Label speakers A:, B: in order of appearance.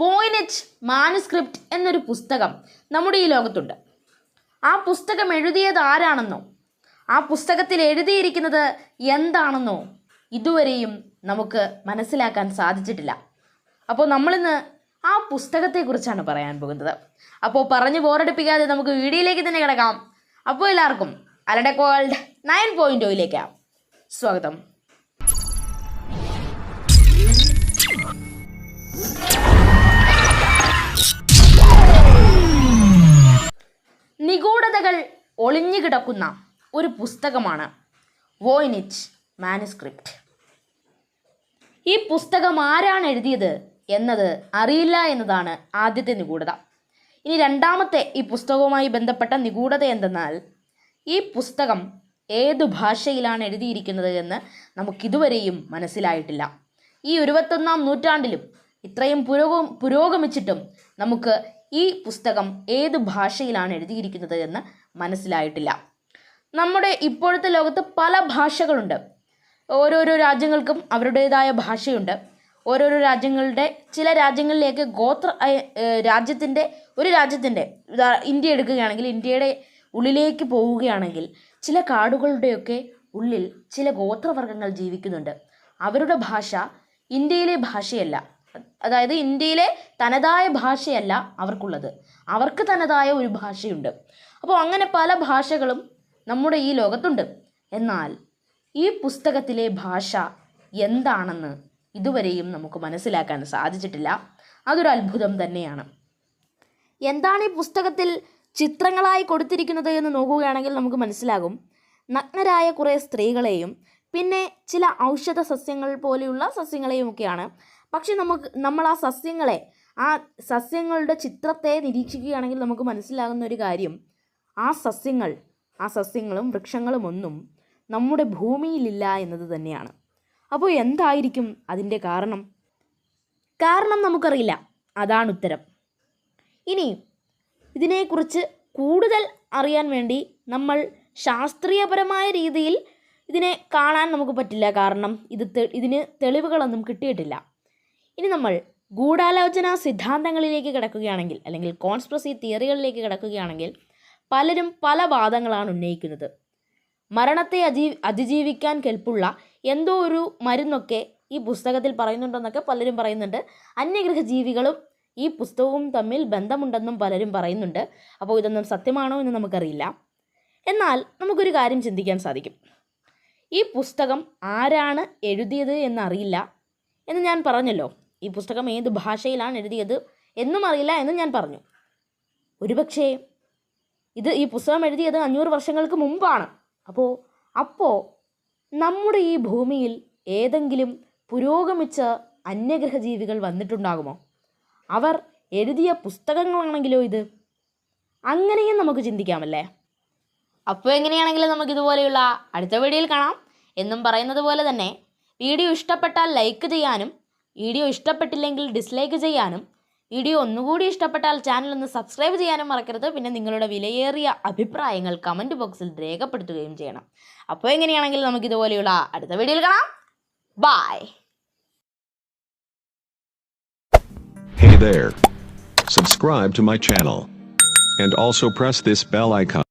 A: വോയിനറ്റ് manuscript എന്നൊരു പുസ്തകം നമ്മുടെ ഈ ലോകത്തുണ്ട്. ആ പുസ്തകം എഴുതിയത് ആരാണെന്നോ? ആ പുസ്തകത്തിൽ എഴുതിയിരിക്കുന്നത് എന്താണെന്നോ ഇതുവരെയും നമുക്ക് മനസ്സിലാക്കാൻ സാധിച്ചിട്ടില്ല. അപ്പോൾ നമ്മളിന്ന് ആ പുസ്തകത്തെക്കുറിച്ചാണ് പറയാൻ പോകുന്നത്. അപ്പോൾ പറഞ്ഞു ബോറടിപ്പിക്കാതെ നമുക്ക് വീഡിയോയിലേക്ക് തന്നെ കിടക്കാം. അപ്പോൾ എല്ലാവർക്കും അലടെ കോൾഡ് നയൻ പോയിന്റ് ഒയിലേക്ക് സ്വാഗതം. ഒളിഞ്ഞു കിടക്കുന്ന ഒരു പുസ്തകമാണ് വോയിനിച്ച് മാനുസ്ക്രിപ്റ്റ്. ഈ പുസ്തകം ആരാണ് എഴുതിയത് എന്നത് അറിയില്ല എന്നതാണ് ആദ്യത്തെ നിഗൂഢത. ഇനി രണ്ടാമത്തെ ഈ പുസ്തകവുമായി ബന്ധപ്പെട്ട നിഗൂഢത എന്തെന്നാൽ ഈ പുസ്തകം ഏതു ഭാഷയിലാണ് എഴുതിയിരിക്കുന്നത് എന്ന് നമുക്കിതുവരെയും മനസ്സിലായിട്ടില്ല. ഈ ഇരുപത്തൊന്നാം നൂറ്റാണ്ടിലും ഇത്രയും പുരോഗ പുരോഗമിച്ചിട്ടും നമുക്ക് ഈ പുസ്തകം ഏത് ഭാഷയിലാണ് എഴുതിയിരിക്കുന്നത് എന്ന് മനസ്സിലായിട്ടില്ല. നമ്മുടെ ഇപ്പോഴത്തെ ലോകത്ത് പല ഭാഷകളുണ്ട്. ഓരോരോ രാജ്യങ്ങൾക്കും അവരുടേതായ ഭാഷയുണ്ട്. ഓരോരോ രാജ്യങ്ങളുടെ ചില രാജ്യങ്ങളിലേക്ക് ഗോത്ര രാജ്യത്തിന്റെ ഒരു രാജ്യത്തിന്റെ ഇന്ത്യ എടുക്കുകയാണെങ്കിൽ ഇന്ത്യയുടെ ഉള്ളിലേക്ക് പോവുകയാണെങ്കിൽ ചില കാടുകളുടെയൊക്കെ ഉള്ളിൽ ചില ഗോത്രവർഗങ്ങൾ ജീവിക്കുന്നുണ്ട്. അവരുടെ ഭാഷ ഇന്ത്യയിലെ ഭാഷയല്ല. അതായത് ഇന്ത്യയിലെ തനതായ ഭാഷയല്ല അവർക്കുള്ളത്. അവർക്ക് തനതായ ഒരു ഭാഷയുണ്ട്. അപ്പോൾ അങ്ങനെ പല ഭാഷകളും നമ്മുടെ ഈ ലോകത്തുണ്ട്. എന്നാൽ ഈ പുസ്തകത്തിലെ ഭാഷ എന്താണെന്ന് ഇതുവരെയും നമുക്ക് മനസ്സിലാക്കാൻ സാധിച്ചിട്ടില്ല. അതൊരു അത്ഭുതം തന്നെയാണ്. എന്താണ് ഈ പുസ്തകത്തിൽ ചിത്രങ്ങളായി കൊടുത്തിരിക്കുന്നത് എന്ന് നോക്കുകയാണെങ്കിൽ നമുക്ക് മനസ്സിലാകും. നഗ്നരായ കുറേ സ്ത്രീകളെയും പിന്നെ ചില ഔഷധ സസ്യങ്ങൾ പോലെയുള്ള സസ്യങ്ങളെയും ഒക്കെയാണ് പക്ഷെ നമുക്ക് നമ്മൾ ആ സസ്യങ്ങളെ ആ സസ്യങ്ങളുടെ ചിത്രത്തെ നിരീക്ഷിക്കുകയാണെങ്കിൽ നമുക്ക് മനസ്സിലാകുന്ന ഒരു കാര്യം. ആ സസ്യങ്ങൾ ആ സസ്യങ്ങളും വൃക്ഷങ്ങളും ഒന്നും നമ്മുടെ ഭൂമിയിലില്ല എന്നത് തന്നെയാണ്. അപ്പോൾ എന്തായിരിക്കും അതിന്റെ കാരണം? കാരണം നമുക്കറിയില്ല. അതാണ് ഉത്തരം. ഇനി ഇതിനെക്കുറിച്ച് കൂടുതൽ അറിയാൻ വേണ്ടി നമ്മൾ ശാസ്ത്രീയപരമായ രീതിയിൽ ഇതിനെ കാണാൻ നമുക്ക് പറ്റില്ല. കാരണം ഇത് ഇതിന് തെളിവുകളൊന്നും കിട്ടിയിട്ടില്ല. ഇനി നമ്മൾ ഗൂഢാലോചന സിദ്ധാന്തങ്ങളിലേക്ക് കിടക്കുകയാണെങ്കിൽ അല്ലെങ്കിൽ കോൺസ്പ്രസി തിയറികളിലേക്ക് കിടക്കുകയാണെങ്കിൽ പലരും പല വാദങ്ങളാണ് ഉന്നയിക്കുന്നത്. മരണത്തെ അതി അതിജീവിക്കാൻ കെൽപ്പുള്ള എന്തോ ഒരു മരുന്നൊക്കെ ഈ പുസ്തകത്തിൽ പറയുന്നുണ്ടെന്നൊക്കെ പലരും പറയുന്നുണ്ട്. അന്യഗ്രഹ ജീവികളും ഈ പുസ്തകവും തമ്മിൽ ബന്ധമുണ്ടെന്നും പലരും പറയുന്നുണ്ട്. അപ്പോൾ ഇതൊന്നും സത്യമാണോ എന്ന് നമുക്കറിയില്ല. എന്നാൽ നമുക്കൊരു കാര്യം ചിന്തിക്കാൻ സാധിക്കും. ഈ പുസ്തകം ആരാണ് എഴുതിയത് എന്നറിയില്ല എന്ന് ഞാൻ പറഞ്ഞല്ലോ. ഈ പുസ്തകം ഏത് ഭാഷയിലാണ് എഴുതിയത് എന്നും അറിയില്ല എന്ന് ഞാൻ പറഞ്ഞു. ഒരുപക്ഷേ ഇത് ഈ പുസ്തകം എഴുതിയത് അഞ്ഞൂറ് വർഷങ്ങൾക്ക് മുമ്പാണ്. അപ്പോൾ അപ്പോൾ നമ്മുടെ ഈ ഭൂമിയിൽ ഏതെങ്കിലും പുരോഗമിച്ച അന്യഗ്രഹ ജീവികൾ വന്നിട്ടുണ്ടാകുമോ? അവർ എഴുതിയ പുസ്തകങ്ങളാണെങ്കിലോ ഇത്? അങ്ങനെയും നമുക്ക് ചിന്തിക്കാമല്ലേ? അപ്പോൾ എങ്ങനെയാണെങ്കിലും നമുക്കിതുപോലെയുള്ള അടുത്ത വീഡിയോയിൽ കാണാം. എന്നും പറയുന്നത് പോലെ തന്നെ വീഡിയോ ഇഷ്ടപ്പെട്ടാൽ ലൈക്ക് ചെയ്യാനും വീഡിയോ ഇഷ്ടപ്പെട്ടില്ലെങ്കിൽ ഡിസ്ലൈക്ക് ചെയ്യാനും വീഡിയോ ഒന്നുകൂടി ഇഷ്ടപ്പെട്ടാൽ ചാനൽ ഒന്ന് സബ്സ്ക്രൈബ് ചെയ്യാനും മറക്കരുത് പിന്നെ നിങ്ങളുടെ വിലയേറിയ അഭിപ്രായങ്ങൾ കമന്റ് ബോക്സിൽ രേഖപ്പെടുത്തുകയും ചെയ്യണം അപ്പോൾ എങ്ങനെയാണെങ്കിൽ നമുക്ക് ഇതുപോലെയുള്ള അടുത്ത വീഡിയോയിൽ കാണാം bye
B: Hey there. Subscribe to my channel. And also press this bell icon.